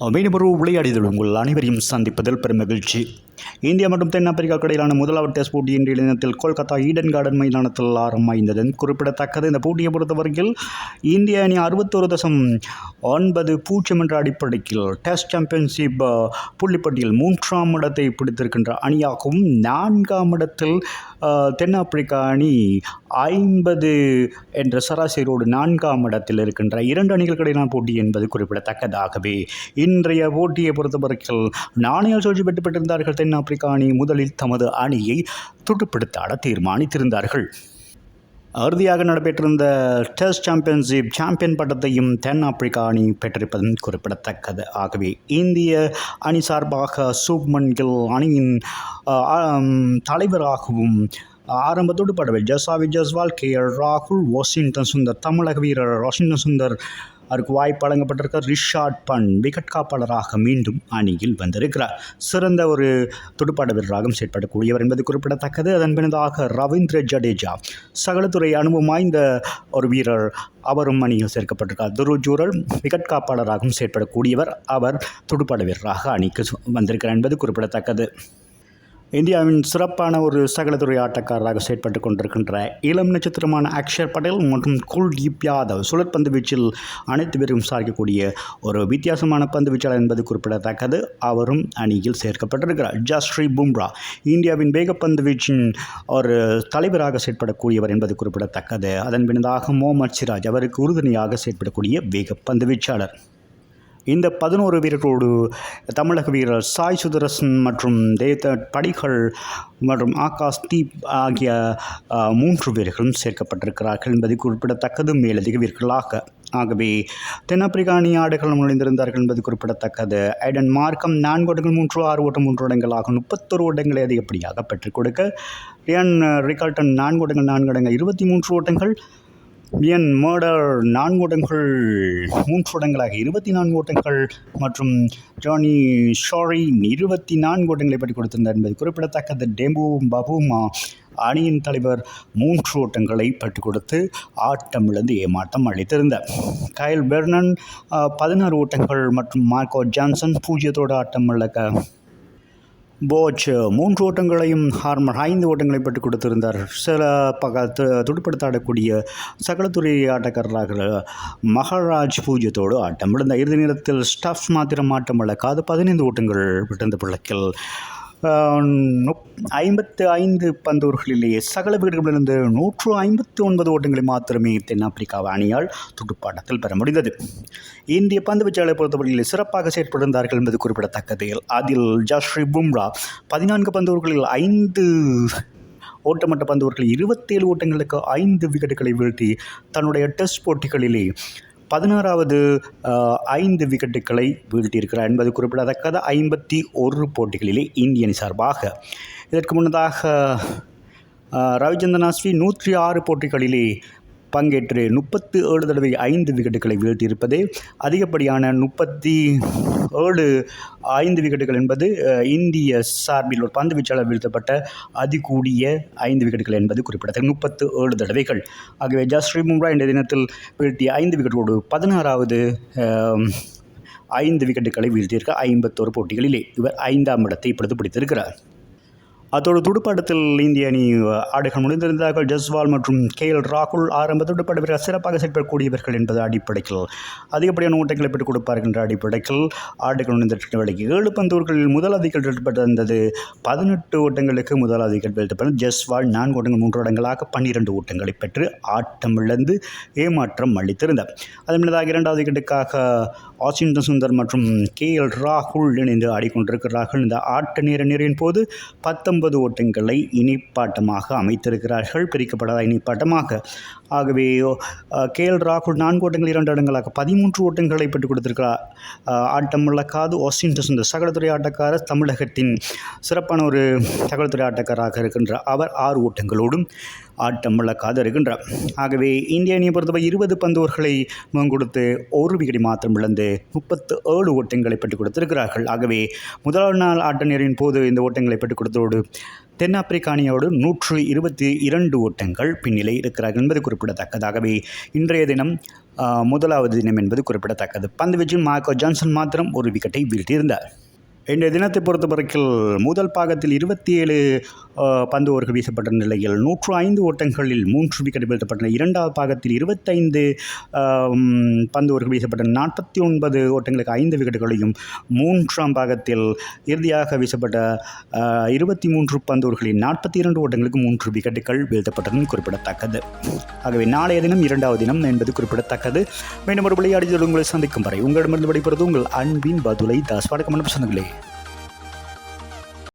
மீனபுரு ஒரு விளையாடியதில் உங்கள் அனைவரையும் சந்திப்பதில் பெரும் மகிழ்ச்சி இந்தியா மற்றும் தென்னாப்பிரிக்கா இடையிலான முதலாவது டெஸ்ட் போட்டி இன்றைய தினத்தில் கொல்கத்தா ஈடன் கார்டன் மைதானத்தில் ஆரம்பமாய்ந்தது குறிப்பிடத்தக்கது. இந்த போட்டியை பொறுத்தவரையில் இந்திய அணி அறுபத்தொரு தசம் ஒன்பது பூஜ்ஜியம் என்ற அடிப்படையில் டெஸ்ட் சாம்பியன்ஷிப் புள்ளிப்பட்டியில் மூன்றாம் இடத்தை பிடித்திருக்கின்ற அணியாகவும் நான்காம் இடத்தில் தென்னாப்பிரிக்கா அணி ஐம்பது என்ற சராசரியோடு நான்காம் இடத்தில் இருக்கின்ற இரண்டு அணிகளுக்கிடையிலான போட்டி என்பது குறிப்பிடத்தக்கதாகவே. இன்றைய போட்டியை பொறுத்தவரைக்கும் நாணயம் சூழ்ச்சி பெற்று பெற்றிருந்தார்கள் தென்னாப்பிரிக்கா அணி முதலில் தமது அணியை துடுப்படுத்தாட தீர்மானித்திருந்தார்கள். அறுதியாக நடைபெற்றிருந்த டெஸ்ட் சாம்பியன்ஷிப் சாம்பியன் பட்டத்தையும் தென்னாப்பிரிக்கா அணி பெற்றிருப்பதும் குறிப்பிடத்தக்கது. ஆகவே இந்திய அணி சார்பாக சூப்மன் கில் அணியின் தலைவராகவும் ஆரம்ப துடுப்பாடவர் ஜஸ்வாவி ஜஸ்வால் கே எல் ராகுல் வாஷிங்டன் சுந்தர் தமிழக வீரர் வாஷிங்டன் சுந்தர் அவருக்கு வாய்ப்பு வழங்கப்பட்டிருக்க ரிஷாட் பன் விக்கெட் காப்பாளராக மீண்டும் அணியில் வந்திருக்கிறார். சிறந்த ஒரு துடுப்பாட்ட வீரராகவும் செயற்படக்கூடியவர் என்பது குறிப்பிடத்தக்கது. அதன் பின்னதாக ரவீந்திர ஜடேஜா சகலத்துறை அனுபவம் வாய்ந்த ஒரு வீரர் அவரும் அணியில் சேர்க்கப்பட்டிருக்கார் துரு ஜூரல் விக்கெட் காப்பாளராகவும் செயற்படக்கூடியவர். அவர் துடுப்பாட வீரராக அணிக்கு சு- வந்திருக்கிறார் என்பது குறிப்பிடத்தக்கது. இந்தியாவின் சிறப்பான ஒரு சகலத்துறை ஆட்டக்காரராக செயற்பட்டு கொண்டிருக்கின்ற இளம் நட்சத்திரமான அக்ஷர் பட்டேல் மற்றும் குல்தீப் யாதவ் சுழற்பந்து வீச்சில் அனைத்து பேரும் சாதிக்கக்கூடிய ஒரு வித்தியாசமான பந்து வீச்சாளர் என்பது குறிப்பிடத்தக்கது. அவரும் அணியில் சேர்க்கப்பட்டிருக்கிறார். ஜஸ்ரீ பும்ரா இந்தியாவின் வேகப்பந்து வீச்சின் ஒரு தலைவராக செயற்படக்கூடியவர் என்பது குறிப்பிடத்தக்கது. அதன் பின்னதாக முகமது சிராஜ் அவருக்கு உறுதுணையாக செயற்படக்கூடிய வேகப்பந்து வீச்சாளர். இந்த பதினோரு வீரர்களோடு தமிழக வீரர் சாய் சுதரசன் மற்றும் தேத படிகள் மற்றும் ஆகாஷ் தீப் ஆகிய மூன்று வீரர்களும் சேர்க்கப்பட்டிருக்கிறார்கள் என்பது குறிப்பிடத்தக்கது. மேலதிக வீரர்களாக ஆகவே தென்னாப்பிரிக்கா அணி ஆடுகள் நுழைந்திருந்தார்கள் என்பது குறிப்பிடத்தக்கது. ஐடன் மார்க்கம் நான்கு ஓட்டங்கள் மூன்று ஆறு ஓட்டம் மூன்று ஓட்டங்களாக முப்பத்தொரு ஓட்டங்களை அதிகப்படியாக பெற்றுக் கொடுக்க. ரியான் ரிகால்டன் நான்கு ஓட்டங்கள் நான்கு ஓட்டங்கள் இருபத்தி மூன்று ஓட்டங்கள் என் மர்டர் நான்கு ஓட்டங்கள் மூன்று ஓட்டங்களாக இருபத்தி நான்கு ஓட்டங்கள் மற்றும் ஜானி ஷாரி இருபத்தி நான்கு ஓட்டங்களை பற்றி கொடுத்திருந்தார் என்பது குறிப்பிடத்தக்கது. டெம்பு பபுமா அணியின் தலைவர் மூன்று ஓட்டங்களை பட்டு கொடுத்து ஆட்டமிழந்து ஏமாட்டம் அளித்திருந்தார். கயல் பெர்னன் பதினாறு ஓட்டங்கள் மற்றும் மார்க்கோ ஜான்சன் பூஜ்ஜியத்தோடு ஆட்டம் இழக்க போச் மூன்று ஓட்டங்களையும் ஹார்மர் ஐந்து ஓட்டங்களை பெற்றுக் கொடுத்திருந்தார். சில பக து- துடுப்படுத்தாடக்கூடிய சகலத்துறை ஆட்டக்காரராக மகாராஜ் பூஜ்யத்தோடு ஆட்டம். விழுந்த இறுதி நேரத்தில் ஸ்டஃப் மாத்திரம் ஆட்டம் இழக்காது பதினைந்து ஓட்டங்கள் விட்டிருந்த பிள்ளைக்கில் ஐம்பத்து ஐந்து பந்தோர்களிலேயே சகல வீடுகளிலிருந்து நூற்று ஐம்பத்தி ஒன்பது ஓட்டங்களை மாத்திரமே தென்னாப்பிரிக்கா அணியால் துடுப்பாட்டத்தில் பெற முடிந்தது. இந்திய பந்து வீச்சாளரை பொறுத்தவரையில் சிறப்பாக செயற்பட்டிருந்தார்கள் என்பது குறிப்பிடத்தக்கது. அதில் ஜஸ்ரீ பும்ரா பதினான்கு பந்தோர்களில் ஐந்து ஓட்டமட்ட பந்தவர்கள் இருபத்தேழு ஓட்டங்களுக்கு ஐந்து விக்கெட்டுகளை வீழ்த்தி தன்னுடைய டெஸ்ட் போட்டிகளிலே பதினாறாவது ஐந்து விக்கெட்டுகளை வீழ்த்தியிருக்கிறார் என்பது குறிப்பிடத்தக்கது. ஐம்பத்தி ஒரு போட்டிகளிலே இந்திய அணி சார்பாக. இதற்கு முன்னதாக ரவிச்சந்திரன் அஸ்வி நூற்றி ஆறு போட்டிகளிலே பங்கேற்று முப்பத்து ஏழு தடவை ஐந்து விக்கெட்டுகளை வீழ்த்தியிருப்பதே அதிகப்படியான முப்பத்தி ஏழு ஐந்து விக்கெட்டுகள் என்பது இந்திய சார்பில் ஒரு பந்து வீச்சாளர் வீழ்த்தப்பட்ட அதிகூடிய ஐந்து விக்கெட்டுகள் என்பது குறிப்பிடத்தக்க முப்பத்து ஏழு தடவைகள். ஆகவே ஜஸ்ரீ மும்ரா இந்த தினத்தில் வீழ்த்திய ஐந்து விக்கெட்டோடு பதினாறாவது ஐந்து விக்கெட்டுகளை வீழ்த்தியிருக்க ஐம்பத்தோரு போட்டிகளிலே இவர் ஐந்தாம் இடத்தை இப்பொழுது பிடித்திருக்கிறார். அத்தோடு துடுப்பாட்டத்தில் இந்திய அணி ஆடுகள் முடிந்திருந்தார்கள் ஜஸ்வால் மற்றும் கே எல் ராகுல் ஆரம்ப துடுப்பாட்ட வீரர்கள் சிறப்பாக செயல்படக்கூடியவர்கள் என்பது அடிப்படையில் அதிகப்படியான ஓட்டங்களை பெற்றுக் கொடுப்பார்கள் என்ற அடிப்படையில் ஆடுகள் முடிந்திருக்கிற வேலைக்கு ஏழு பந்தூர்களில் முதல் அதிகள் வெட்டப்பட்டிருந்தது பதினெட்டு ஓட்டங்களுக்கு முதல் அதிகள் வெட்டப்பட்டது ஜஸ்வால் நான்கு ஓட்டங்கள் மூன்று ஓட்டங்களாக பன்னிரண்டு ஓட்டங்களை பெற்று ஆட்டம் இழந்து ஏமாற்றம் அளித்திருந்தார். அதன் பின்னதாக இரண்டாவது விக்கெட்டுக்காக வாஷிங்டன் சுந்தர் மற்றும் கே எல் ராகுல் இணைந்து ஆடிக்கொண்டிருக்கிறார்கள். இந்த ஆட்ட நேர நிறைவின் போது பத்தொன்பது ஒன்பது ஓட்டங்களை இனிப்பாட்டமாக அமைத்திருக்கிறார்கள் பிரிக்கப்படாத இனிப்பாட்டமாக ஆகவே கே எல் ராகுல் நான்கு ஓட்டங்கள் இரண்டு இடங்களாக பதிமூன்று ஓட்டங்களை பெற்றுக் கொடுத்திருக்கிறார். ஆட்டம் இழக்காது வாஷிங்டன் சுந்தர் சகலத்துறை ஆட்டக்காரர் தமிழகத்தின் சிறப்பான ஒரு சகலத்துறை ஆட்டக்காரராக இருக்கின்ற அவர் ஆறு ஓட்டங்களோடும் ஆட்டம் இழக்காது இருக்கின்றார் ஆகவே இந்திய அணியை பொறுத்தவரை இருபது பந்தோர்களை முகம் கொடுத்து ஒரு விக்கெட் மாத்திரம் இழந்து முப்பத்து ஏழு ஓட்டங்களை பெற்றுக் கொடுத்திருக்கிறார்கள். ஆகவே முதல் நாள் ஆட்ட நேரின் போது இந்த ஓட்டங்களை பெற்றுக் கொடுத்ததோடு தென்னாப்பிரிக்க அணியோடு நூற்று இருபத்தி இரண்டு ஓட்டங்கள் பின்னிலை இருக்கிறார்கள் என்பது குறிப்பிடத்தக்கதாகவே இன்றைய தினம் முதலாவது தினம் என்பது குறிப்பிடத்தக்கது. பந்து வீச்சில் மார்க்கோ ஜான்சன் மாத்திரம் ஒரு விக்கெட்டை வீழ்த்தியிருந்தார். இன்றைய தினத்தை பொறுத்தவரையில் முதல் பாகத்தில் இருபத்தி ஏழு பந்து ஓர்கள் வீசப்பட்ட நிலையில் நூற்று ஐந்து ஓட்டங்களில் மூன்று விக்கெட் வீழ்த்தப்பட்டன. இரண்டாவது பாகத்தில் இருபத்தைந்து பந்து ஓர்கள் வீசப்பட்ட நாற்பத்தி ஒன்பது ஓட்டங்களுக்கு ஐந்து விக்கெட்டுகளையும் மூன்றாம் பாகத்தில் இறுதியாக வீசப்பட்ட இருபத்தி மூன்று பந்து நாற்பத்தி இரண்டு ஓட்டங்களுக்கு மூன்று விக்கெட்டுகள் வீழ்த்தப்பட்டதும் குறிப்பிடத்தக்கது. ஆகவே நாளைய தினம் இரண்டாவது தினம் என்பது குறிப்பிடத்தக்கது. மீண்டும் ஒரு விளையாடி உங்களை சந்திக்கும் வரை உங்களிடமிருந்து விடைபெறுவது உங்கள் அன்பின் பதுலை தாஸ். வணக்கம் அன்பு சொந்தங்களே.